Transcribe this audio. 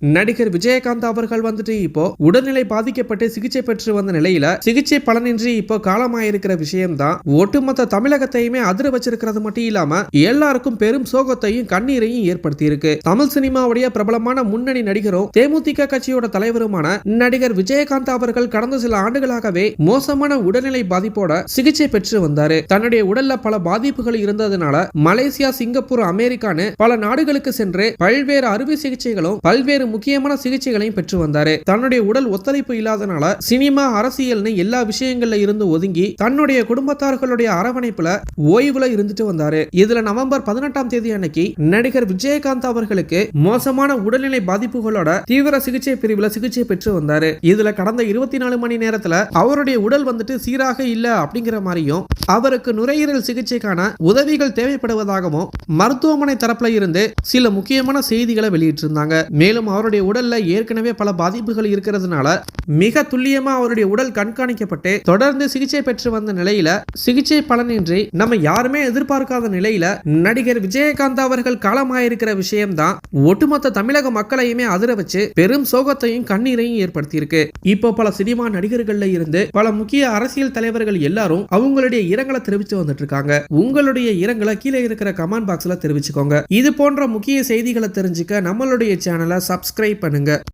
நடிகர் விஜயகாந்த் அவர்கள் வந்துட்டு இப்போ உடல்நிலை பாதிக்கப்பட்டு சிகிச்சை பெற்று வந்த நிலையில சிகிச்சை பலனின்றி இப்போ காலமாயிருக்கிற விஷயம்தான். ஒட்டுமொத்த தமிழகத்தையுமே அதிர வச்சிருக்கிறது மட்டும் இல்லாம எல்லாருக்கும் பெரும் சோகத்தையும் கண்ணீரையும் ஏற்படுத்தி இருக்கு தமிழ் சினிமாவுடைய பிரபலமான முன்னணி நடிகரும் தேமுதிக கட்சியோட தலைவருமான நடிகர் விஜயகாந்த் அவர்கள் கடந்த சில ஆண்டுகளாகவே மோசமான உடல்நிலை பாதிப்போட சிகிச்சை பெற்று வந்தாரு. தன்னுடைய உடல்ல பல பாதிப்புகள் இருந்ததுனால மலேசியா சிங்கப்பூர் அமெரிக்கான்னு பல நாடுகளுக்கு சென்று பல்வேறு அறுவை சிகிச்சைகளும் பல்வேறு முக்கியமான சிகிச்சைகளையும் பெற்று வந்தாரு. தன்னுடைய உடல் ஒத்துழைப்பு இல்லாதனால சினிமா அரசியல்னு எல்லா விஷயங்கள்ல இருந்து ஒதுங்கி தன்னுடைய குடும்பத்தார்களுடைய அரவணைப்புல ஓய்வுல இருந்துட்டு வந்தாரு. இதுல நவம்பர் பதினெட்டாம் தேதி அன்னைக்கு நடிகர் விஜயகாந்த் அவர்களுக்கு மோசமான உடல்நிலை பாதிப்புகளோட தீவிர சிகிச்சை பிரிவுல சிகிச்சை பெற்று வந்தாரு. இதுல கடந்த இருபத்தி நாலு மணி நேரத்துல அவருடைய உடல் வந்துட்டு சீராக இல்ல அப்படிங்கிற மாதிரியும் அவருக்கு நுரையீரல் சிகிச்சைக்கான உதவிகள் தேவைப்படுவதாகவும் மருத்துவமனை தரப்புல இருந்து சில முக்கியமான செய்திகளை வெளியிட்டிருந்தாங்க. மேலும் அவருடைய உடல்ல ஏற்கனவே பல பாதிப்புகள் இருக்கிறதுனால மிக துல்லியமா அவருடைய உடல் கண்காணிக்கப்பட்டு தொடர்ந்து சிகிச்சை பெற்று வந்த நிலையில சிகிச்சை பலனின்றி நம்ம யாருமே எதிர்பார்க்காத நிலையில நடிகர் விஜயகாந்த் அவர்கள் காலமாயிருக்கிற விஷயம்தான் ஒட்டுமொத்த தமிழக மக்களையுமே அதிர வச்சு பெரும் சோகத்தையும் கண்ணீரையும் ஏற்படுத்தியிருக்கு. இப்போ பல சினிமா நடிகர்கள்ல இருந்து பல முக்கிய அரசியல் தலைவர்கள் எல்லாரும் அவங்களுடைய இரங்கலை தெரிவித்து வந்துட்டு இருக்காங்க உங்களுடைய இரங்கலை கீழே இருக்கிற கமெண்ட் பாக்ஸ்ல தெரிவிச்சுக்கோங்க. இது போன்ற முக்கிய செய்திகளை தெரிஞ்சுக்க நம்மளுடைய சேனலை சப்ஸ்கிரைப் பண்ணுங்க.